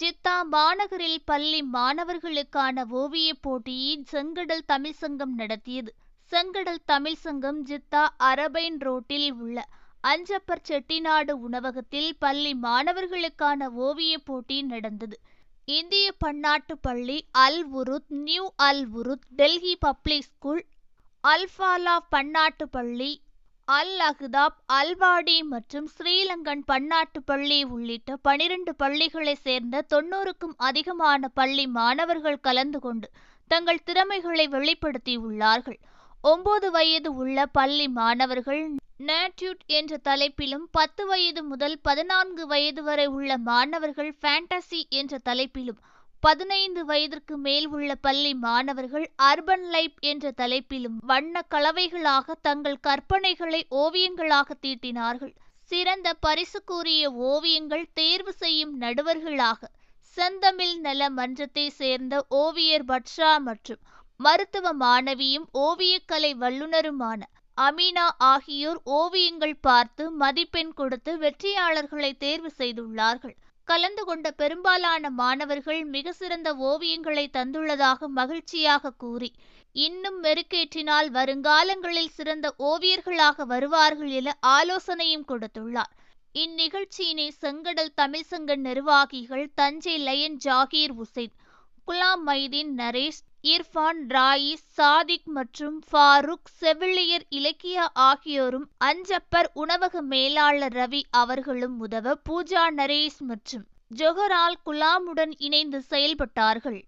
ஜித்தா மாநகரில் பள்ளி மாணவர்களுக்கான ஓவியப் போட்டியை செங்கடல் தமிழ் சங்கம் நடத்தியது. செங்கடல் தமிழ் சங்கம் ஜித்தா அரபைன் ரோட்டில் உள்ள அஞ்சப்பர் செட்டிநாடு உணவகத்தில் பள்ளி மாணவர்களுக்கான ஓவியப் போட்டி நடந்தது. இந்திய பன்னாட்டு பள்ளி Al Urooj new Al Urooj Delhi public school Al Falah பன்னாட்டு பள்ளி அல் அஹ்தாப் அல்வாடி மற்றும் ஸ்ரீலங்கன் பன்னாட்டு பள்ளி உள்ளிட்ட பனிரெண்டு பள்ளிகளைச் சேர்ந்த தொன்னூறுக்கும் அதிகமான பள்ளி மாணவர்கள் கலந்து கொண்டு தங்கள் திறமைகளை வெளிப்படுத்தியுள்ளார்கள். ஒன்பது வயது உள்ள பள்ளி மாணவர்கள் நேட்யூட் என்ற தலைப்பிலும் பத்து வயது முதல் பதினான்கு வயது வரை உள்ள மாணவர்கள் ஃபேண்டசி என்ற தலைப்பிலும் பதினைந்து வயதிற்கு மேல் உள்ள பள்ளி மாணவர்கள் அர்பன் லைப் என்ற தலைப்பிலும் வண்ண கலவைகளாக தங்கள் கற்பனைகளை ஓவியங்களாக தீட்டினார்கள். சிறந்த பரிசு கூறிய ஓவியங்கள் தேர்வு செய்யும் நடுவர்களாக செந்தமிழ் நல மன்றத்தை சேர்ந்த ஓவியர் பட்ஷா மற்றும் மருத்துவ மாணவியும் ஓவியக்கலை வல்லுநருமான அமீனா ஆகியோர் ஓவியங்கள் பார்த்து மதிப்பெண் கொடுத்து வெற்றியாளர்களை தேர்வு செய்துள்ளார்கள். கலந்து கொண்ட பெரும்பாலான மாணவர்கள் மிக சிறந்த ஓவியங்களை தந்துள்ளதாக மகிழ்ச்சியாக கூறி இன்னும் மெருக்கேற்றினால் வருங்காலங்களில் சிறந்த ஓவியர்களாக வருவார்கள் என ஆலோசனையும் கொடுத்துள்ளார். இந்நிகழ்ச்சியினை செங்கடல் தமிழ் சங்க நிர்வாகிகள் தஞ்சை லயன் ஜாகீர் உசைன் குலாம் மைதீன் நரேஷ் இர்ஃபான் ராயிஸ் சாதிக் மற்றும் ஃபாரூக் செவிலியர் இலக்கியா ஆகியோரும் அஞ்சப்பர் உணவக மேலாளர் ரவி அவர்களும் உதவ பூஜா நரேஷ் மற்றும் ஜொஹரால் குலாமுடன் இணைந்து செயல்பட்டார்கள்.